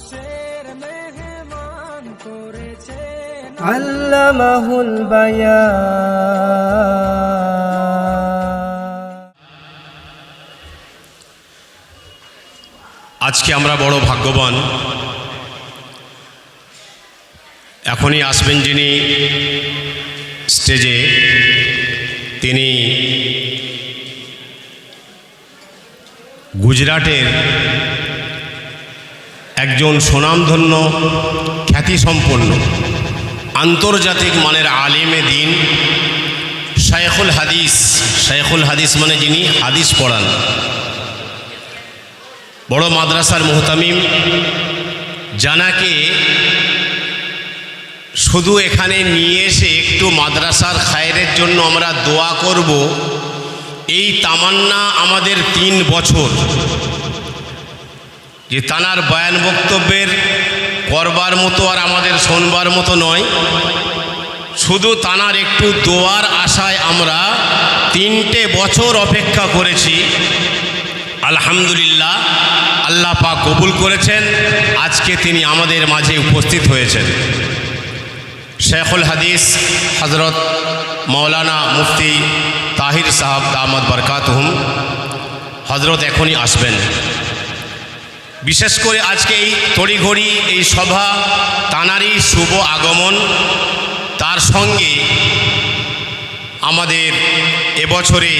মানুষের মেহমান করেছে আল্লামাহুল বায়া। আজকে আমরা বড় ভাগ্যবান। এখনই আসবেন যিনি স্টেজে তিনি গুজরাটের একজন সুনামধন্য, খ্যাতিসম্পন্ন, আন্তর্জাতিক মানের আলিমে দিন, শাইখুল হাদিস শাইখুল হাদিস মানে যিনি হাদিস পড়ান। বড় মাদ্রাসার মোহতামিম, জানাকে শুধু এখানে নিয়ে এসে একটু মাদ্রাসার খায়ের জন্য আমরা দোয়া করব, এই তামান্না আমাদের তিন বছর। যে তানার বয়ান বক্তব্যের করবার মতো আর আমাদের শোনবার মতো নয়। শুধু তানার একটু দোয়ার আশায় আমরা তিনটে বছর অপেক্ষা করেছি। আলহামদুলিল্লাহ, আল্লাহ পাক কবুল করেছেন। আজকে তিনি আমাদের মাঝে উপস্থিত হয়েছেন। শেখুল হাদিস হজরত মৌলানা মুফতি তাহির সাহাব দামদ বরকাতহুম হজরত এখনই আসবেন। বিশেষ করে আজকে এই তড়িঘড়ি, এই সভা তানারই শুভ আগমন, তার সঙ্গে আমাদের এবছরে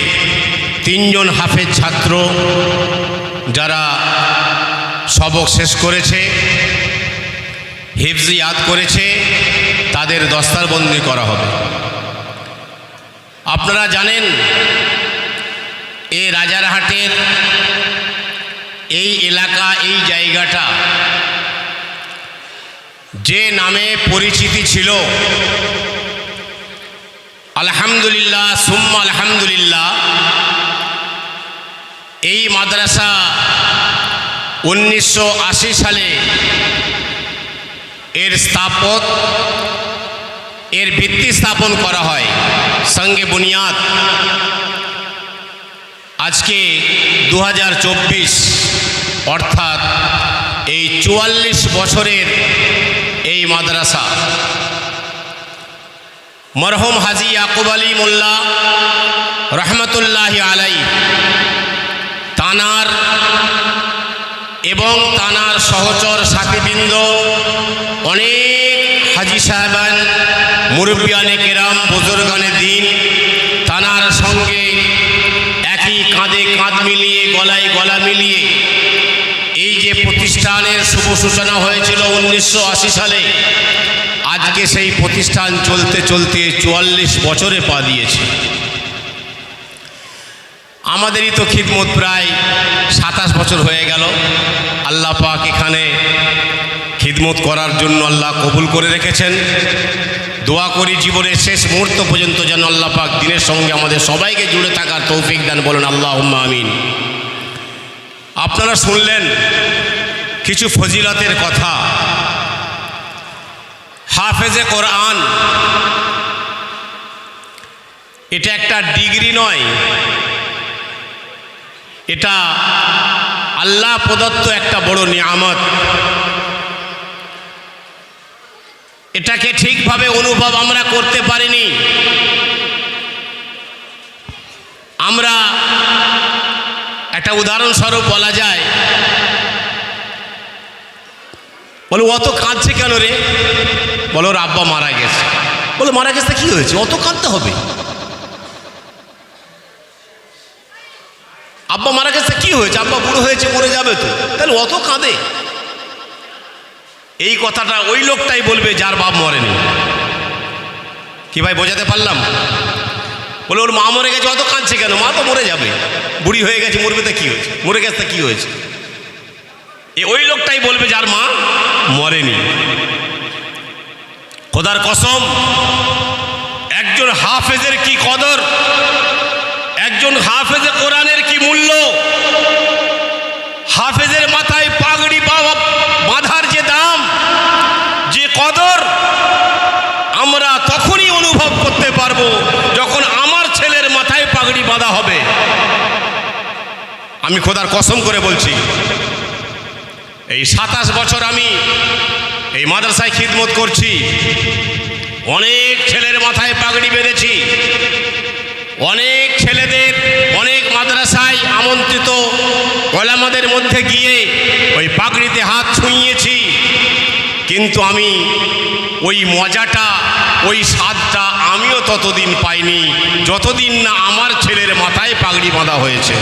তিনজন হাফেজ ছাত্র যারা সবক শেষ করেছে, হিফজি ইয়াদ করেছে, তাদের দস্তারবন্দি করা হবে। আপনারা জানেন, এ রাজারহাটের এই এলাকা, এই জায়গাটা যে নামে পরিচিতি ছিল। আলহামদুলিল্লাহ, সুম্মা আলহামদুলিল্লাহ। এই মাদ্রাসা উনিশশো আশি সালে এর স্থাপত এর ভিত্তি স্থাপন করা হয়, সঙ্গে বুনিয়াদ। আজকে দু হাজার চব্বিশ অর্থাৎ এই চুয়াল্লিশ বছরের এই মাদ্রাসা। মরহুম হাজি ইয়াকুব আলী মোল্লা রহমতুল্লাহ আলাই তানার এবং তানার সহচর সাথীবৃন্দ, অনেক হাজি সাহেবান, মুরব্বিয়ানে কেরাম, বুজুর্গানে দিন, তানার সঙ্গে একই কাঁধে কাঁধ মিলিয়ে, গলায় গলা মিলিয়ে যে প্রতিষ্ঠানের শুভ সূচনা হয়েছিল উনিশশো আশি সালে, আজকে সেই প্রতিষ্ঠান চলতে চলতে চুয়াল্লিশ বছরে পা দিয়েছে। আমাদেরই তো খিদমত প্রায় সাতাশ বছর হয়ে গেল। আল্লাহ পাক এখানে খিদমত করার জন্য আল্লাহ কবুল করে রেখেছেন। দোয়া করি জীবনের শেষ মুহূর্ত পর্যন্ত যেন আল্লাহ পাক দিনের সঙ্গে আমাদের সবাইকে জুড়ে থাকার তৌফিক দান, বলেন আল্লাহ আমিন। আপনারা শুনলেন কিছু ফজিলতের কথা। হাফেজে কোরআন, এটা একটা ডিগ্রি নয়, এটা আল্লাহ প্রদত্ত একটা বড় নিয়ামত। এটাকে ঠিকভাবে অনুভব আমরা করতে পারিনি। আমরা একটা উদাহরণস্বরূপ বলা যায়। বলো, অত কাঁদছে কেন রে? বলো, ওর আব্বা মারা গেছে। বলো, মারা গেছে কি হয়েছে? অত কাঁদতে হবে? আব্বা মারা গেছে, কি হয়েছে? আব্বা বুড়ো হয়েছে, মরে যাবে তো। তাহলে অত কাঁদে। এই কথাটা ওই লোকটাই বলবে, যার বাপ মরেনি। কি ভাই, বোঝাতে পারলাম? বলে, ওর মা মরে গেছে, অত কাঁদছে কেন? মা তো মরে যাবে। বুড়ি হয়ে গেছে, মরবে তা কি হয়েছে? মরে গেছে তা কি হয়েছে? এ ওই লোকটাই বলবে, যার মা মরেনি। খোদার কসম, একজন হাফেজের কি কদর? একজন হাফেজে কোরআনের কি মূল্য? হাফেজের মাথায় পাগড়ি বাবা বাঁধার যে দাম যে কদর আমরা তখনই অনুভব করতে পারব যখন আমার ছেলের মাথায় পাগড়ি বাঁধা হবে আমি খোদার কসম করে বলছি, এই সাতাশ বছর আমি এই মাদ্রাসায় খিদমত করছি, অনেক ছেলের মাথায় পাগড়ি বেঁধেছি, অনেক ছেলেদের, অনেক মাদ্রাসায় আমন্ত্রিত ওলামাদের মধ্যে গিয়ে ওই পাগড়িতে হাত ছুঁইয়েছি, কিন্তু আমি ওই মজাটা, ওই স্বাদটা আমিও ততদিন পাইনি, যতদিন না আমার ছেলের মাথায় পাগড়ি বাঁধা হয়েছে।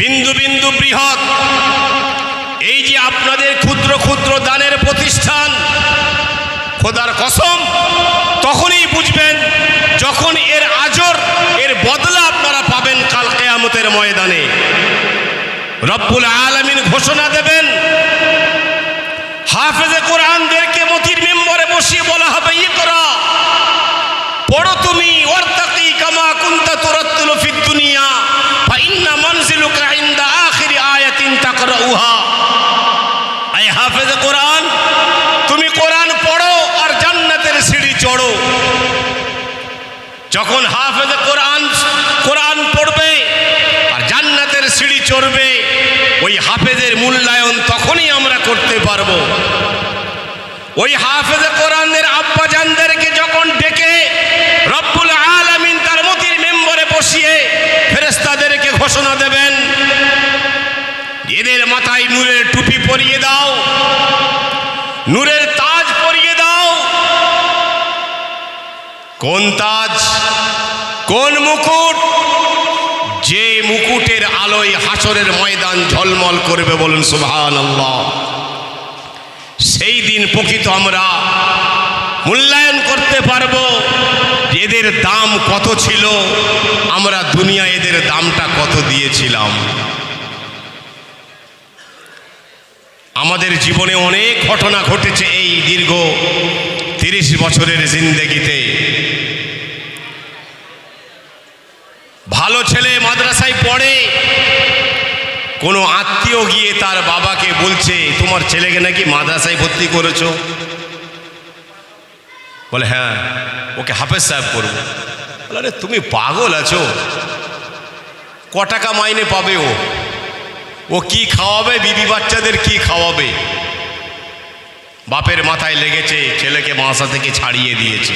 বিন্দু বিন্দু বৃহৎ। এই যে আপনাদের ক্ষুদ্র ক্ষুদ্র দানের প্রতিষ্ঠান, খোদার কসম, তখনই বুঝবেন যখন এর আজর, এর বদলা আপনারা পাবেন কাল কেয়ামতের ময়দানে। রব্বুল আলমিন ঘোষণা দেবেন, হাফেজে কোরআনদেরকে মতির মেম্বরে বসিয়ে বলা হবে ই করা পড়ো তুমি, ওয়ার্তাকি কামা কুনতা তুরাত্তিলু ফিদ দুনিয়া ফা ইন্না মানজিলুকা ইনদা আখিরি আয়াতিন তাকরাউহা আই হাফেজে কোরআন তুমি কোরআন পড়ো আর জান্নাতের সিঁড়ি চড়ো যখন হাফেজে কোরআন কোরআন পড়বে আর জান্নাতের সিঁড়ি চড়বে, ওই হাফেজের মূল্যায়ন তখনই আমরা করতে পারব। ওই হাফেজে কোরআনের আব্বাজানদেরকে যখন ডেকে রব্বুল আলামিন তার মতির মেম্বরে বসিয়ে ফেরেস্তাদেরকে ঘোষণা দেবেন, এদের মাথায় নূরের টুপি পরিয়ে দাও, নূরের তাজ পরিয়ে দাও। কোন তাজ? কোন মুকুট? যে মুকুটের আলোয় হাসরের ময়দান ঝলমল করবে বলুন সুবহান সেই দিন প্রকৃত আমরা মূল্যায়ন করতে পারব এদের দাম কত ছিল, আমরা দুনিয়া এদের দামটা কত দিয়েছিলাম। আমাদের জীবনে অনেক ঘটনা ঘটেছে এই দীর্ঘ তিরিশ বছরের জিন্দেগিতে ভালো ছেলে মাদ্রাসায় পড়ে, কোনো আত্মীয় গিয়ে তার বাবাকে বলছে, তোমার ছেলেকে নাকি মাদ্রাসায় ভর্তি করেছ? বলে হ্যাঁ ওকে হাফেজ সাহেব করব। বলে, আরে, তুমি পাগল আছো। ক টাকা মাইনে পাবে ও? ও কি খাওয়াবে? বিবি বাচ্চাদের কি খাওয়াবে? বাপের মাথায় লেগেছে, ছেলেকে মাসা থেকে ছাড়িয়ে দিয়েছে।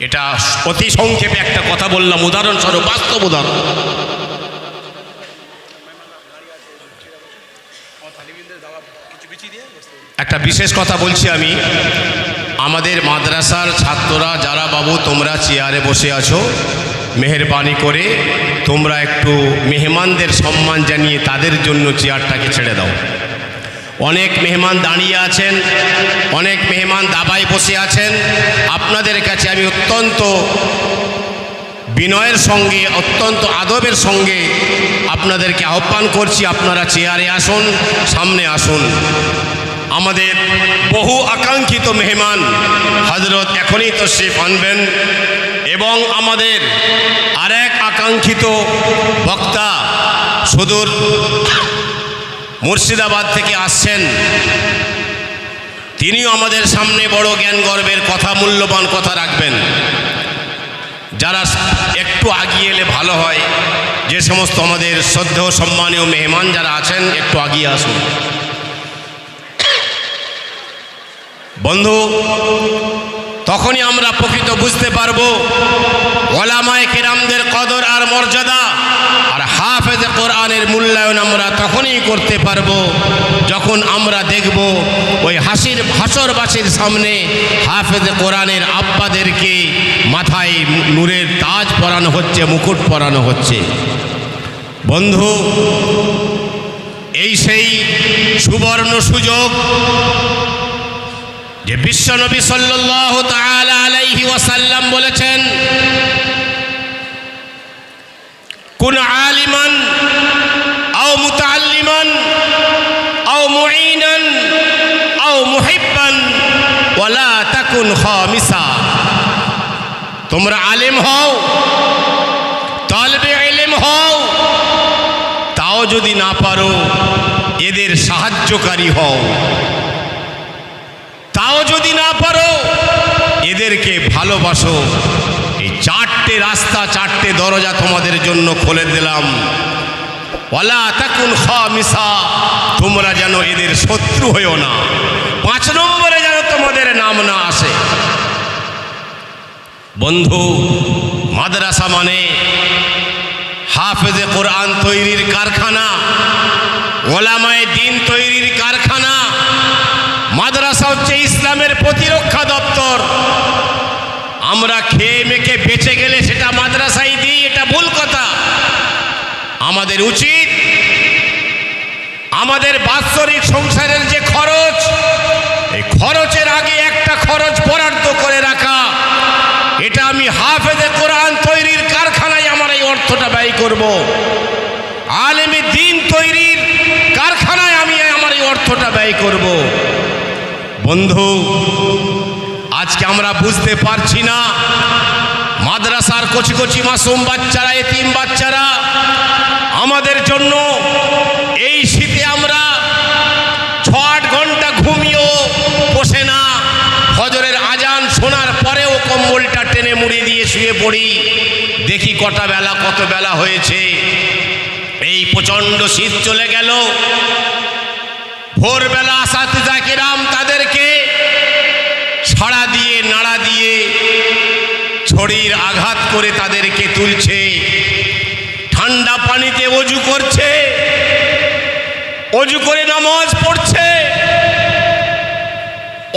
এটা অতি সংক্ষেপে একটা কথা বললাম, উদাহরণস্বরূপ, বাস্তব উদাহরণ। একটা বিশেষ কথা বলছি আমি। আমাদের মাদ্রাসার ছাত্ররা, যারা বাবু, তোমরা চেয়ারে বসে আছো, মেহরবানি করে তোমরা একটু মেহমানদের সম্মান জানিয়ে তাদের জন্য চেয়ারটাকে ছেড়ে দাও। অনেক মেহমান দাঁড়িয়ে আছেন, অনেক মেহমান দাবায় বসে আছেন। আপনাদের কাছে আমি অত্যন্ত বিনয়ের সঙ্গে, অত্যন্ত আদবের সঙ্গে আপনাদেরকে আহ্বান করছি, আপনারা চেয়ারে আসুন, সামনে আসুন। আমাদের বহু আকাঙ্ক্ষিত মেহমান হজরত এখনই তো সে আনবেন এবং আমাদের আরেক আকাঙ্ক্ষিত বক্তা সুদূর মুর্শিদাবাদ থেকে আসছেন। তিনিও আমাদের সামনে বড় জ্ঞান গর্বের কথা, মূল্যবান কথা রাখবেন। যারা একটু আগিয়ে এলে ভালো হয়। যে সমস্ত আমাদের শ্রদ্ধেয়, সম্মানীয় মেহমান যারা আছেন, একটু আগিয়ে আসুন। বন্ধু, তখনই আমরা প্রকৃত বুঝতে পারব ওলামায় কেরামদের কদর আর মর্যাদা। কোরআনের মূল্যায়ন আমরা তখনই করতে পারব যখন আমরা দেখব ওই হাসির হাসরবাসীর সামনে হাফেজ কোরআনের আব্বাদেরকে মাথায় নূরের তাজ পরানো হচ্ছে, মুকুট পরানো হচ্ছে। বন্ধু, এই সেই সুবর্ণ সুযোগ যে বিশ্বনবী সাল্লাল্লাহু তাআলা আলাইহি ওয়াসাল্লাম বলেছেন কুন আলিমান আও মুতাআল্লিমান আও মুঈনান আও মুহিব্বান ওয়ালা তাকুন খামিসা তোমরা আলেম হও তালবে ইলম হও তাও যদি না পারো, এদের সাহায্যকারী হও। তাও যদি না পারো, এদেরকে ভালোবাসো। চারটি রাস্তা, চারটে দরজা তোমাদের জন্য খুলে দিলাম। খামিসা, তোমরা যেন এদের শত্রু হইও না। পাঁচ নম্বরে যেন তোমাদের নাম না আসে। বন্ধু, মাদ্রাসা মানে হাফেজে কোরআন তৈরির কারখানা, ওলামায়ে দিন তৈরির কারখানা। মাদ্রাসা হচ্ছে ইসলামের প্রতিরক্ষা দপ্তর। আমরা খেয়ে মেখে বেঁচে গেলে সেটা মাদ্রাসায় দিই, এটা ভুল কথা আমাদের উচিত আমাদের বাৎসরিক সংসারের যে খরচ, এই খরচের আগে একটা খরচ বরাদ্দ করে রাখা এটা আমি হাফেজে কোরআন তৈরির কারখানায় আমার এই অর্থটা ব্যয় করব। আলেমে দিন তৈরির কারখানায় আমি আমার এই অর্থটা ব্যয় করব। বন্ধু আজকে আমরা বুঝতে পারছি না। মাদ্রাসার কচি কচি মাসুম বাচ্চারা, এতিম বাচ্চারা, আমাদের জন্য এই শীতে আমরা ছ আট ঘণ্টা ঘুমিয়েও বসে না। ফজরের আজান শোনার পরেও কম্বলটা টেনে মুড়ি দিয়ে শুয়ে পড়ি। দেখি কটা বেলা, কত বেলা হয়েছে। এই প্রচণ্ড শীত চলে গেল। ভোরবেলা আসাতে জাকিরাম তাদেরকে সাড়া দিয়ে নাড়া দিয়ে ছড়ির আঘাত করে তাদেরকে তুলছে। ঠান্ডা পানিতে অজু করছে। অজু করে নামাজ পড়ছে।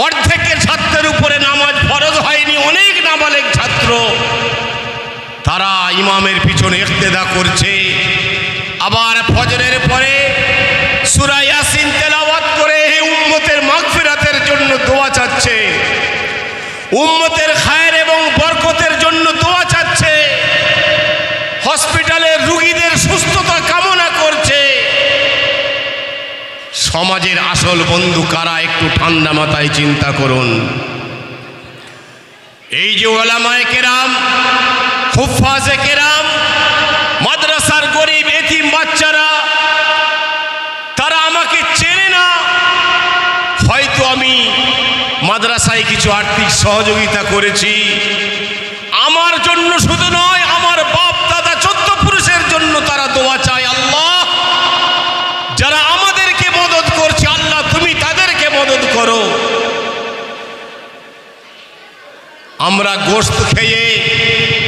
অর্ধেকের ছাত্রের উপরে নামাজ ফরজ হয়নি, অনেক নাবালেক ছাত্র। তারা ইমামের পিছনে ইক্তেদা করছে। আবার ফজরের পরে সুরাইয়াসিন তেলাওয়াত করে উম্মতের মাগফিরাতের জন্য দোয়া চাচ্ছে। উম্মতের খায়ের এবং বরকতের জন্য দোয়া চাচ্ছে হসপিটালের রুগীদের সুস্থতা কামনা করছে। সমাজের আসল বন্ধু কারা, একটু ঠান্ডা মাথায় চিন্তা করুন। এই যে ওলামায় কেরাম হুফাজে কেরাম, মাদ্রাসার গরিব এতিম বাচ্চারা, তারা আমাকে চেনে না। হয়তো আমি মাদ্রাসায় কিছু আর্থিক সহযোগিতা করেছি। আমার জন্য শুধু নয় আমার বাপ দাদা চোদ্দ পুরুষের জন্য তারা দোয়া চায় আল্লাহ যারা আমাদেরকে মদত করছে আল্লাহ তুমি তাদেরকে মদত করো। আমরা গোস্ত খেয়ে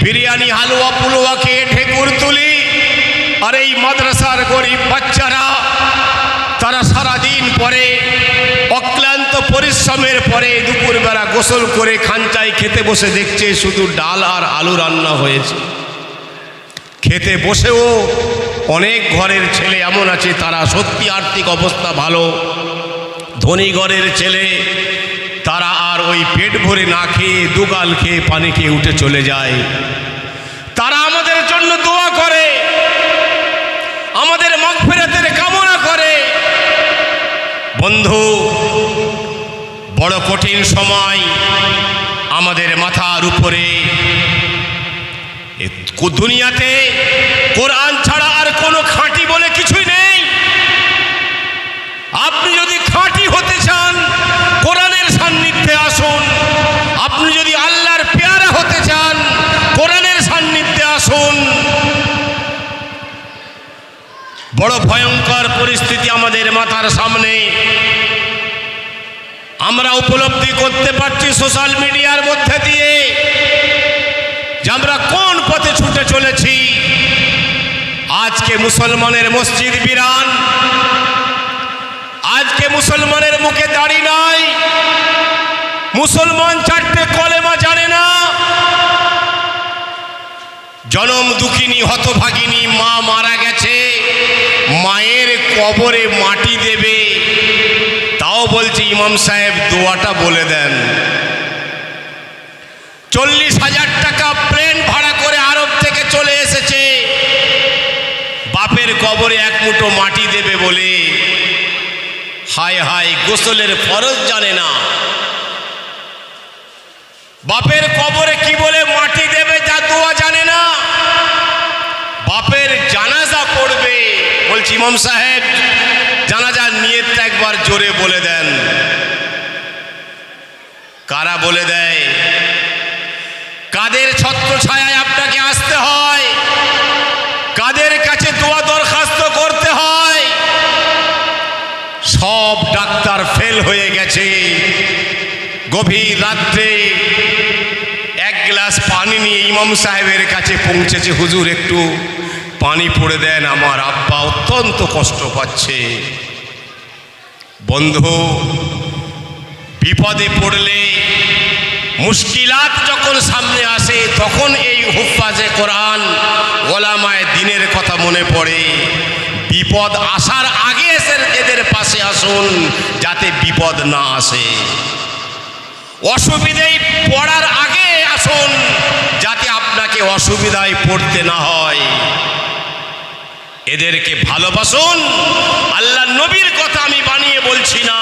বিরিয়ানি হালুয়া পুলুয়া খেয়ে ঢেকুর তুলি। আর এই মাদ্রাসার গরিব বাচ্চারা, তারা সারাদিন পরে অক্লান্ত পরিশ্রমের পরে দুপুরবেলা গোসল করে খাঞ্চায় খেতে বসে দেখছে শুধু ডাল আর আলু রান্না হয়েছে। খেতে বসেও অনেক ঘরের ছেলে এমন আছে, তারা সত্যি আর্থিক অবস্থা ভালো। ধনী ঘরের ছেলে, তারা আর ওই পেট ভরে না খেয়ে দুগাল খেয়ে পানি খেয়ে উঠে চলে যায়। তারা আমাদের জন্য দোয়া করে, আমাদের মগফেরাতের কামনা করে। বন্ধু, বড় কঠিন সময় আমাদের মাথার উপরে। দুনিয়াতে কোরআন ছাড়া আর কোনো খাঁটি বলে কিছুই নেই। আপনি যদি খাঁটি হতে চান, কোরআনের সান্নিধ্যে আসুন। আপনি যদি আল্লাহর পেয়ারা হতে চান, কোরআনের সান্নিধ্যে আসুন। বড় ভয়ঙ্কর পরিস্থিতি আমাদের মাথার সামনে। আমরা উপলব্ধি করতে পারছি সোশ্যাল মিডিয়ার মধ্যে দিয়ে যে আমরা কোন পথে ছুটে চলেছি। আজকে মুসলমানের মসজিদ বিরান আজকে মুসলমানের মুখে দাড়ি নাই। মুসলমান চারটে কলেমা জানে না। জনম দুঃখিনী, হতভাগিনী, মা মারা গেছে। মায়ের কবরে মাটি দেবে। তাও বলছে ইমাম সাহেব, দোয়াটা বলে দেন। চল্লিশ হাজার টাকা প্লেন ভাড়া করে আরব থেকে চলে এসেছে। বাপের কবরে এক মুঠো মাটি দেবে বলে। হায় হায় গোসলের ফরজ জানে না। বাপের কবরে কি বলে মাটি দেবে যা দোয়া জানে না। বাপের জানাজা পড়বে। বলছি ইমাম সাহেব, জানাজার নিয়তটা একবার জোরে বলে দেন। কারা বলে দেয়? কাদের ছত্র ছায়ায় আপনাকে আসতে হয় কাদের কাছে দোয়া দরখাস্ত করতে হয় সব ডাক্তার ফেল হয়ে গেছে। গভীর রাত্রে এক গ্লাস পানি নিয়ে ইমাম সাহেবের কাছে পৌঁছেছে। হুজুর, একটু পানি পড়ে দেন, আমার আব্বা অত্যন্ত কষ্ট পাচ্ছে। বন্ধু, বিপদে পড়লে মুশকিলাত যখন সামনে আসে, তখন এই হুফাজে কোরআন ওলামায় দিনের কথা মনে পড়ে। বিপদ আসার আগে এসে এদের পাশে আসুন, যাতে বিপদ না আসে। অসুবিধায় পড়ার আগে আসুন, যাতে আপনাকে অসুবিধায় পড়তে না হয়। এদেরকে ভালোবাসুন। আল্লাহ নবীর কথা আমি বানিয়ে বলছি না।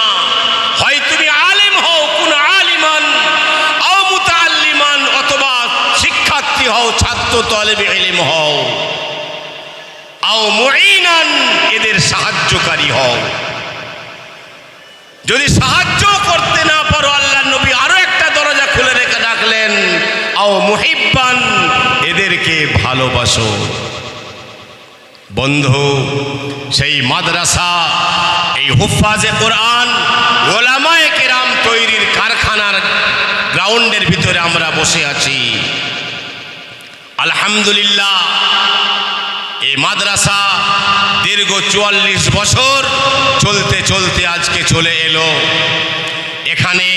হয় তুমি আলিম হও, কোন আলিমান মুতাআল্লিমান, অথবা শিক্ষার্থী হও, ছাত্র, তলেবে ইলম হও। আও এদের সাহায্যকারী হও। যদি সাহায্য করতে না পারো আল্লাহ নবী আরও একটা দরজা খুলে রেখে রাখলেন আও মুহিব্বান, এদেরকে ভালোবাসো। বন্ধু, সেই মাদ্রাসা, এই হুফাজে কোরআন, ওলামায়ে কেরাম তৈরির কারখানার গ্রাউন্ডের ভিতরে আমরা বসে আছি। আলহামদুলিল্লাহ এই মাদ্রাসা দীর্ঘ চুয়াল্লিশ বছর চলতে চলতে আজকে চলে এলো। এখানে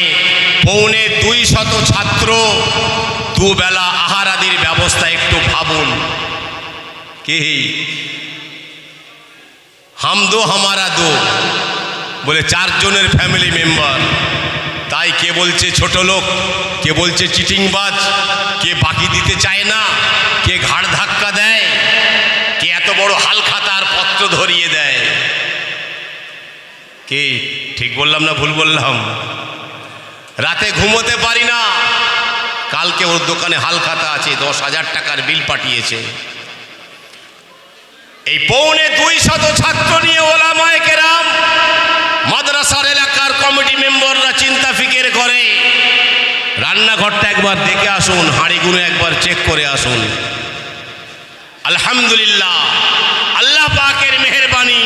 পৌনে দুই শত ছাত্র দুবেলা আহারাদির ব্যবস্থা একটু ভাবুন। কি? হাম দো, হামারা দো বলে চারজনের ফ্যামিলি মেম্বার তাই কে বলছে ছোট লোক, কে বলছে চিটিংবাজ, কে বাকি দিতে চায় না, কে ঘাড় ধাক্কা ধরিয়ে দেয়। কে? ঠিক বললাম না ভুল বললাম? রাতে ঘুমোতে পারি না। কালকে ওর দোকানে হাল খাতা আছে, দশ হাজার টাকার বিল পাঠিয়েছে। এই পৌনে দুই শত ছাত্র নিয়ে ওলামায় কেরাম, মাদ্রাসার এলাকার কমিটি মেম্বাররা চিন্তা ফিকের করে। রান্নাঘরটা একবার দেখে আসুন, হাঁড়িগুলো একবার চেক করে আসুন। আলহামদুলিল্লাহ আল্লাহ পাকের মেহরবানি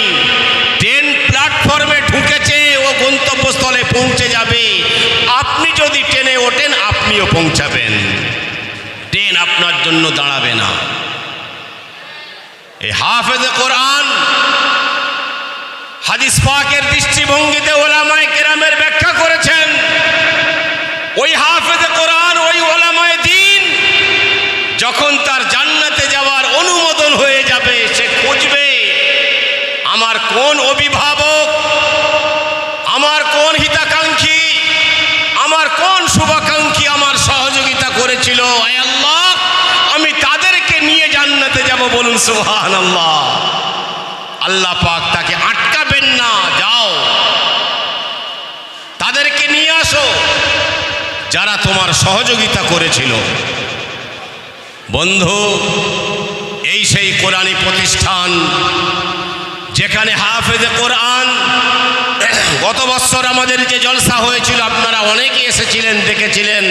ট্রেন প্ল্যাটফর্মে ঢুকেছে ও গন্তব্যস্থলে পৌঁছে যাবে আপনি যদি ট্রেনে ওঠেন, আপনিও পৌঁছাবেন। ট্রেন আপনার জন্য দাঁড়াবে না। এই হাফেজ কোরআন, হাদিস পাকের দৃষ্টিভঙ্গিতে ওলামায় কেরামের ব্যাখ্যা করেছেন। ওই হাফেজ কোরআন, ওই ওলামায় দিন যখন তার জান্নাতে যাওয়ার অনুমোদন হয়ে যাবে সে খুঁজবে আমার কোন অভিভাবক আমার কোন হিতাকাঙ্ক্ষী আমার কোন শুভাকাঙ্ক্ষী আমার সহযোগিতা করেছিল আয় আল্লাহ আমি তাদেরকে নিয়ে জান্নাতে যাব বলুন আল্লাহ পাক তাকে আটকাবেন না, যাও। তাদেরকে নিয়ে আসো। যারা তোমার সহযোগিতা করেছিল। বন্ধু, এই সেই কোরআনী প্রতিষ্ঠান যেখানে হাফেজে কোরআন গত বছর আমাদের যে জলসা হয়েছিল, আপনারা অনেকে এসেছিলেন, দেখেছিলেন।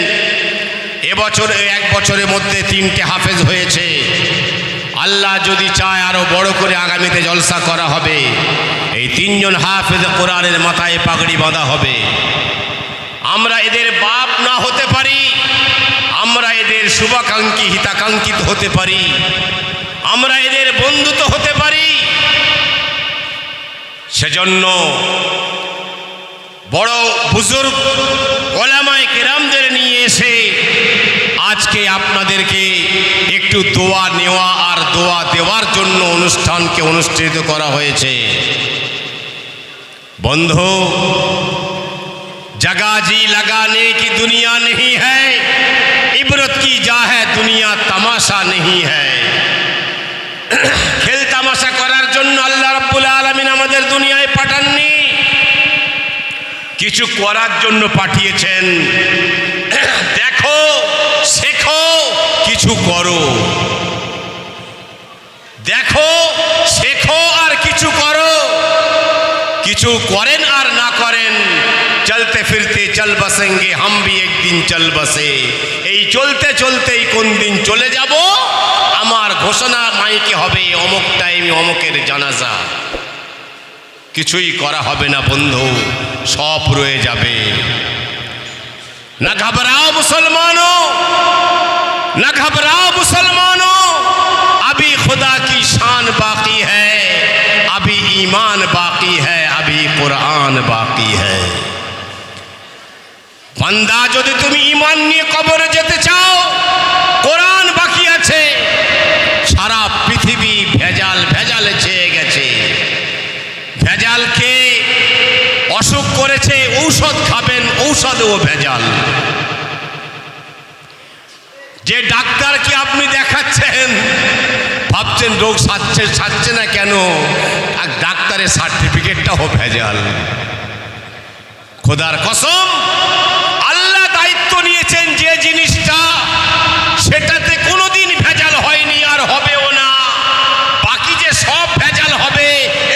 এবছর, এক বছরের মধ্যে তিনটে হাফেজ হয়েছে। আল্লাহ যদি চায় আরও বড় করে আগামীতে জলসা করা হবে। এই তিনজন হাফেজ কোরআনের মাথায় পাগড়ি বাঁধা হবে। আমরা এদের বাপ না হতে পারি, আমরা এদের শুভাকাঙ্ক্ষী, হিতাকাঙ্ক্ষিত হতে পারি, আমরা এদের বন্ধুত্ব হতে পারি। সেজন্য বড় বুজুর্গ ওলামায় কেরামদের নিয়ে এসে আজকে আপনাদেরকে একটু দোয়া নেওয়া আর দোয়া দেওয়ার জন্য অনুষ্ঠানকে অনুষ্ঠিত করা হয়েছে। বন্ধু, জগাজি লাগানে কি দুনিয়া নেই হ্যাঁ ইবরত কি যা হ্যাঁ দুনিয়া তামাশা নেই হ্যাঁ খেল তামাশা করার জন্য আল্লাহ রাব্বুল আলামিন আমাদের দুনিয়ায় পাঠাননি। কিছু করার জন্য পাঠিয়েছেন। কিছু করো। দেখো, শেখো আর কিছু করো। কিছু করেন আর না করেন, চলতে ফিরতে চল বসেঙ্গে হাম ভি একদিন চল বসে এই চলতে চলতেই কোন দিন চলে যাব? আমার ঘোষণা মাইকে হবে অমুক টাইমে অমুকের জানাজা। কিছুই করা হবে না বন্ধু, সব রয়ে যাবে। না ঘাবরাও মুসলমানও না घबराओ मुसलमानों अभी खुदा की शान बाकी है अभी ईमान बाकी है अभी कुरान बाकी है বান্দা যদি তুমি ইমান নিয়ে কবরে যেতে চাও কোরআন বাকি আছে সারা পৃথিবী ভেজাল ভেজালে চেয়ে গেছে ভেজাল খেয়ে অসুখ করেছে ঔষধ খাবেন ঔষধও ভেজাল যে ডাক্তারকে আপনি দেখাচ্ছেন? ভাবছেন রোগ সারছে সারছে না কেন? আর ডাক্তারের সার্টিফিকেটটাও ভেজাল। খোদার কসম, আল্লাহ দায়িত্ব নিয়েছেন যে জিনিসটা, সেটাতে কোনোদিন ভেজাল হয়নি আর হবেও না। বাকি যে সব ভেজাল হবে,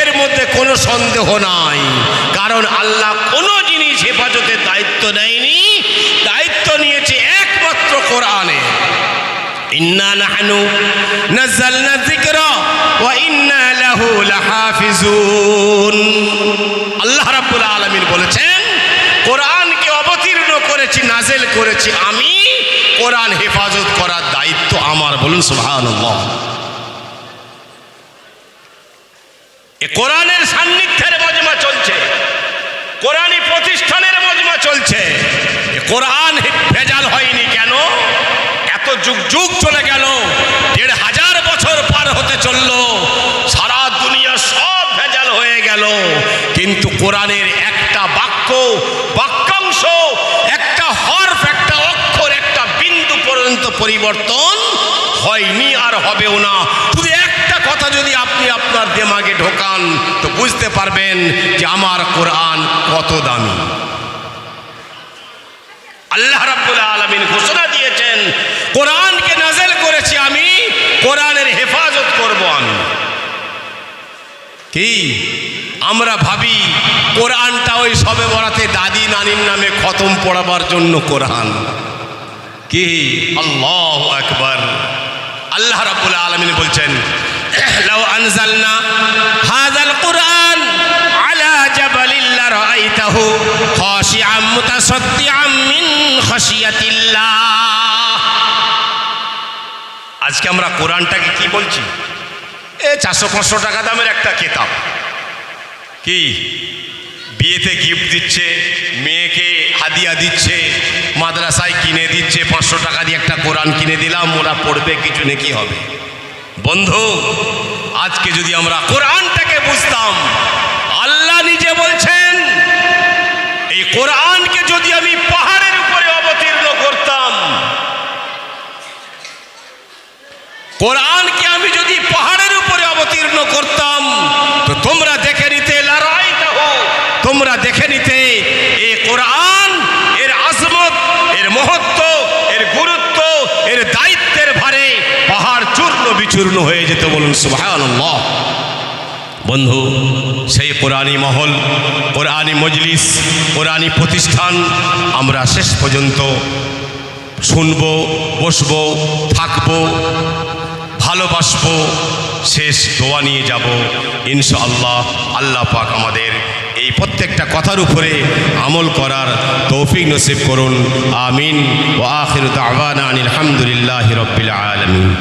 এর মধ্যে কোনো সন্দেহ নাই। কারণ আল্লাহ কোনো জিনিস হেফাজতের দায়িত্ব নেয়নি। দায়িত্ব নিয়েছে একমাত্র কোরআনে। ইন্না বলেছেন অবতীর্ণ করেছি নাজেল করেছি আমি, কোরআন হেফাজত করার দায়িত্ব আমার। বলুন এ কোরআনের সান্নিধ্যের মজমা চলছে কোরআনই প্রতিষ্ঠানের মজমা চলছে কোরআন ভেজাল এত যুগ যুগ চলে গেল। দেড় হাজার বছর পার হতে চলল। সারা দুনিয়া সব ভেজাল হয়ে গেল। কিন্তু কোরআনের একটা বাক্য, বাক্যাংশ, একটা হরফ, একটা অক্ষর, একটা বিন্দু পর্যন্ত পরিবর্তন হয়নি আর হবেও না। শুধু একটা কথা যদি আপনি আপনার দেমাগে ঢোকান, তো বুঝতে পারবেন যে আমার কোরআন কত দামি। আল্লাহ রাব্বুল আলামিন ঘোষণা দিয়েছেন কোরআনকে নাজেল করেছি আমি, কোরআনের হেফাজত করব আমি। কি? আমরা ভাবি, কোরআনটা ওই সবে বরাতে দাদি নানির নামে খতম পড়াবার জন্য কোরআন। কি? আল্লাহ আকবার। আল্লাহ রাব্বুল আলামিন বলছেন মিন খাশিয়াতিল্লাহ। আজকে আমরা কোরআনটাকে কি বলছি? এ চারশো পাঁচশো টাকা দামের একটা কেতাব। কি? বিয়েতে গিফট দিচ্ছে, মেয়েকে হাদিয়া দিচ্ছে, মাদ্রাসায় কিনে দিচ্ছে, পাঁচশো টাকা দিয়ে একটা কোরআন কিনে দিলাম, ওরা পড়বে, কিছু নাকি হবে? বন্ধু, আজকে যদি আমরা কোরআনটাকে বুঝতাম, আল্লাহ নিজে বলছেন, এই কোরআনকে যদি আমি পাহাড়ের উপরে অবতীর্ণ করতাম কোরআনকে আমি যদি পাহাড়ের উপরে অবতীর্ণ করতাম, তো তোমরা দেখে নিতে লড়াই তোমরা দেখে নিতে এ কোরআন, এর আজমত, এর মহত্ব, এর গুরুত্ব, এর দায়িত্বের ভারে পাহাড় চূর্ণ বিচূর্ণ হয়ে যেত বলুন সুবহানাল্লাহ। বন্ধু, সেই কোরআনী মহল কোরআনী মজলিস কোরআনী প্রতিষ্ঠান আমরা শেষ পর্যন্ত শুনব, বসবো, থাকব। ভালোবাসবো, শেষ দোয়া নিয়ে যাব। ইনশাআল্লাহ আল্লাহ পাক আমাদের এই প্রত্যেকটা কথার উপরে আমল করার তৌফিক নসিব করুন। আমিন। ও আখির দাওয়ানা আনিল হামদুলিল্লাহি রব্বিল আলামিন।